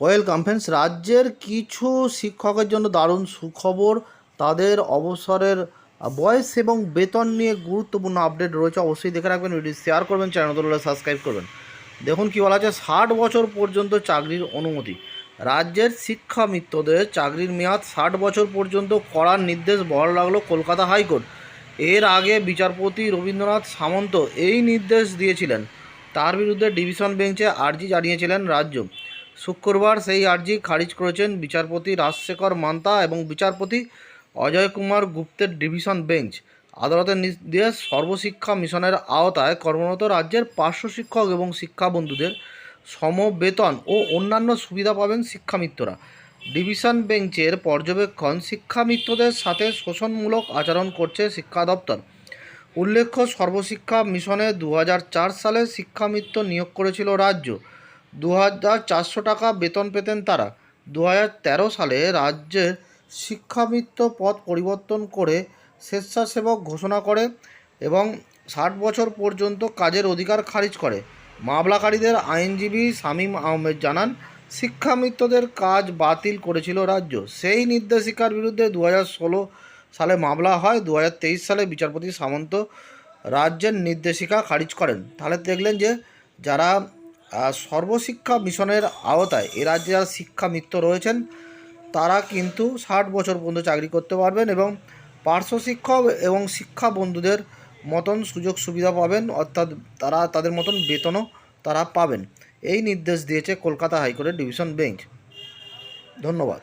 Welcome friends রাজ্যের কিছু শিক্ষকের জন্য দারুণ সুখবর। তাদের অবসরের বয়স এবং বেতন নিয়ে গুরুত্বপূর্ণ আপডেট রয়েছে। অবশ্যই দেখে রাখবেন ভিডিও শেয়ার করবেন চ্যানেল সাবস্ক্রাইব করবেন। দেখুন কী বলা আছে, ষাট বছর পর্যন্ত চাকরির অনুমতি। রাজ্যের শিক্ষামিত্রদের চাকরির মেয়াদ ষাট বছর পর্যন্ত করার নির্দেশ বহাল রাখল কলকাতা হাইকোর্ট। এর আগে বিচারপতি রবীন্দ্রনাথ সামন্ত এই নির্দেশ দিয়েছিলেন। তার বিরুদ্ধে ডিভিশন বেঞ্চে আর্জি জানিয়েছিলেন রাজ্য। শুক্রবার সেই আর্জি খারিজ করেছেন বিচারপতি রাজশেখর মান্তা এবং বিচারপতি অজয় কুমার গুপ্তের ডিভিশন বেঞ্চ। আদালতের নির্দেশ সর্বশিক্ষা মিশনের আওতায় কর্মরত রাজ্যের পার্শ্ব শিক্ষক এবং শিক্ষা বন্ধুদের সম বেতন ও অন্যান্য সুবিধা পাবেন শিক্ষামিত্ররা। ডিভিশন বেঞ্চের পর্যবেক্ষণ শিক্ষামিত্রদের সাথে শোষণমূলক আচরণ করছে শিক্ষা দপ্তর। উল্লেখ্য, সর্বশিক্ষা মিশনে দু হাজার চার সালে শিক্ষামিত্র নিয়োগ করেছিল রাজ্য। দু হাজার চারশো টাকা বেতন পেতেন তারা। দু হাজার তেরো সালে রাজ্যের শিক্ষামিত্র পদ পরিবর্তন করে স্বেচ্ছাসেবক ঘোষণা করে এবং ষাট বছর পর্যন্ত কাজের অধিকার খারিজ করে। মামলাকারীদের আইনজীবী শামীম আহমেদ জানান, শিক্ষামিত্রদের কাজ বাতিল করেছিল রাজ্য। সেই নির্দেশিকার বিরুদ্ধে দু সালে মামলা হয় দু হাজার তেইশ সালে বিচারপতি সামন্ত রাজ্যের নির্দেশিকা খারিজ করেন। তাহলে দেখলেন যে যারা সর্বশিক্ষা মিশনের আওতায় এ রাজ্যে যারা শিক্ষামিত্র রয়েছেন, তারা কিন্তু ষাট বছর পর্যন্ত চাকরি করতে পারবেন এবং পার্শ্ব শিক্ষক এবং শিক্ষা বন্ধুদের মতন সুযোগ সুবিধা পাবেন, অর্থাৎ তারা তাদের মতন বেতনও তারা পাবেন। এই নির্দেশ দিয়েছে কলকাতা হাইকোর্টের ডিভিশন বেঞ্চ। ধন্যবাদ।